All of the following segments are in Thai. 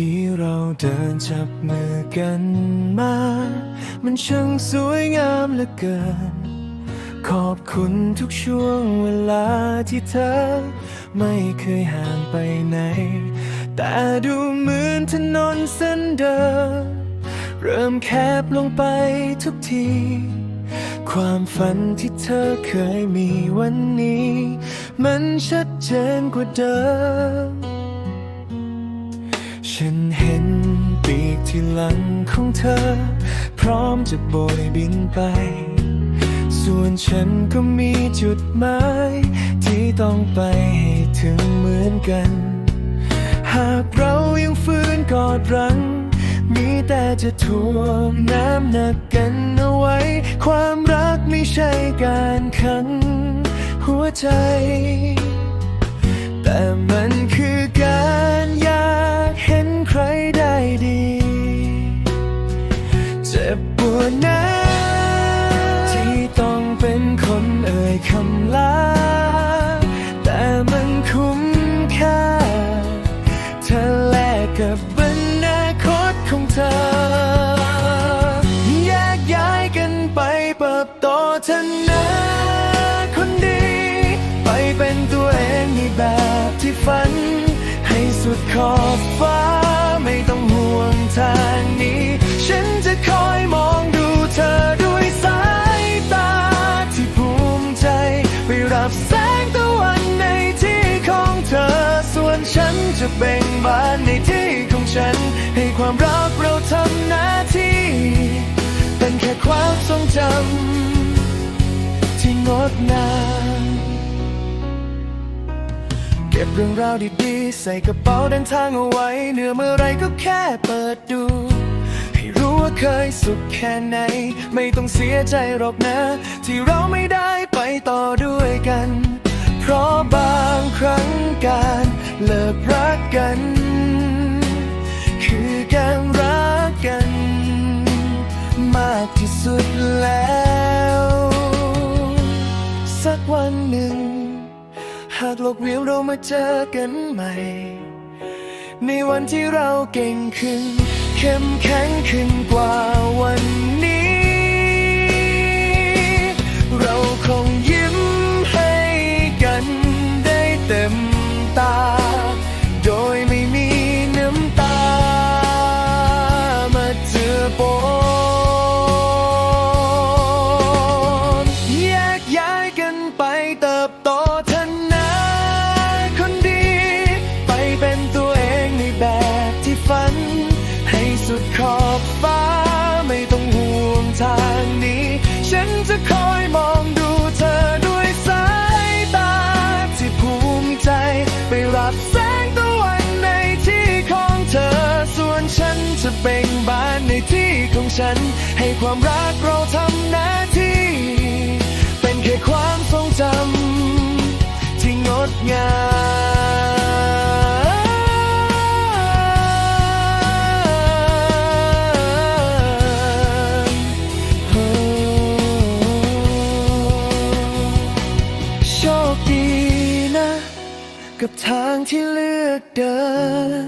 ที่เราเดินจับมือกันมา มันช่างสวยงามเหลือเกิน ขอบคุณทุกช่วงเวลาที่เธอ ไม่เคยห่างไปไหน แต่ดูเหมือนถนนเส้นเดิมเริ่มแคบลงไปทุกที ความฝันที่เธอเคยมีวันนี้ มันชัดเจนกว่าเดิม ฉันเห็นปีกที่หลังของเธอ พร้อมจะโบยบินไป ส่วนฉันก็มีจุดหมายที่ต้องไปให้ถึงเหมือนกัน หากเรายังฝืนกอดรัง มีแต่จะถ่วงน้ำหนักกันเอาไว้ ความรักไม่ใช่การขัง หัวใจ แต่มันคือ กับอนาคตของเธอ แยกย้ายกันไปเปิบโตเธอนะคนดี ไปเป็นตัวเองในแบบที่ฝัน ให้สุดขอบฟ้าไม่ต้องห่วงทางนี้ ฉันจะคอยมองดูเธอด้วยสายตาที่ภูมิใจ ไปรับแสงตะวันในที่ของเธอ ส่วนฉันจะเบ่งบานในที่ ฉัน ให้ความรักเราทำหน้าที่ เป็นแค่ความทรงจำที่งดงามเก็บเรื่องราวดีๆ ใส่กระเป๋าเดินทางเอาไว้ เหนือเมื่อไรก็แค่เปิดดู ให้รู้ว่าเคยสุขแค่ไหน ไม่ต้องเสียใจหรอกนะ ที่เราไม่ได้ไปต่อ หนึ่ง หากโลกเวียวเรามาเจอกันใหม่ ในวันที่เราเก่งขึ้น เข้มแข็งขึ้นกว่า จะคอยมองดูเธอด้วยสายตาที่ภูมิใจ ไปรับแสงตะวันในที่ของเธอ ส่วนฉันจะเบ่งบานในที่ของฉัน ให้ความรักเราทำหน้าที่ เป็นแค่ความทรงจำที่งดงาม กับทางที่เลือกเดิน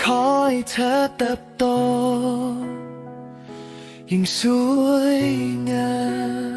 ขอให้เธอเติบโต ยิ่งสวยงาม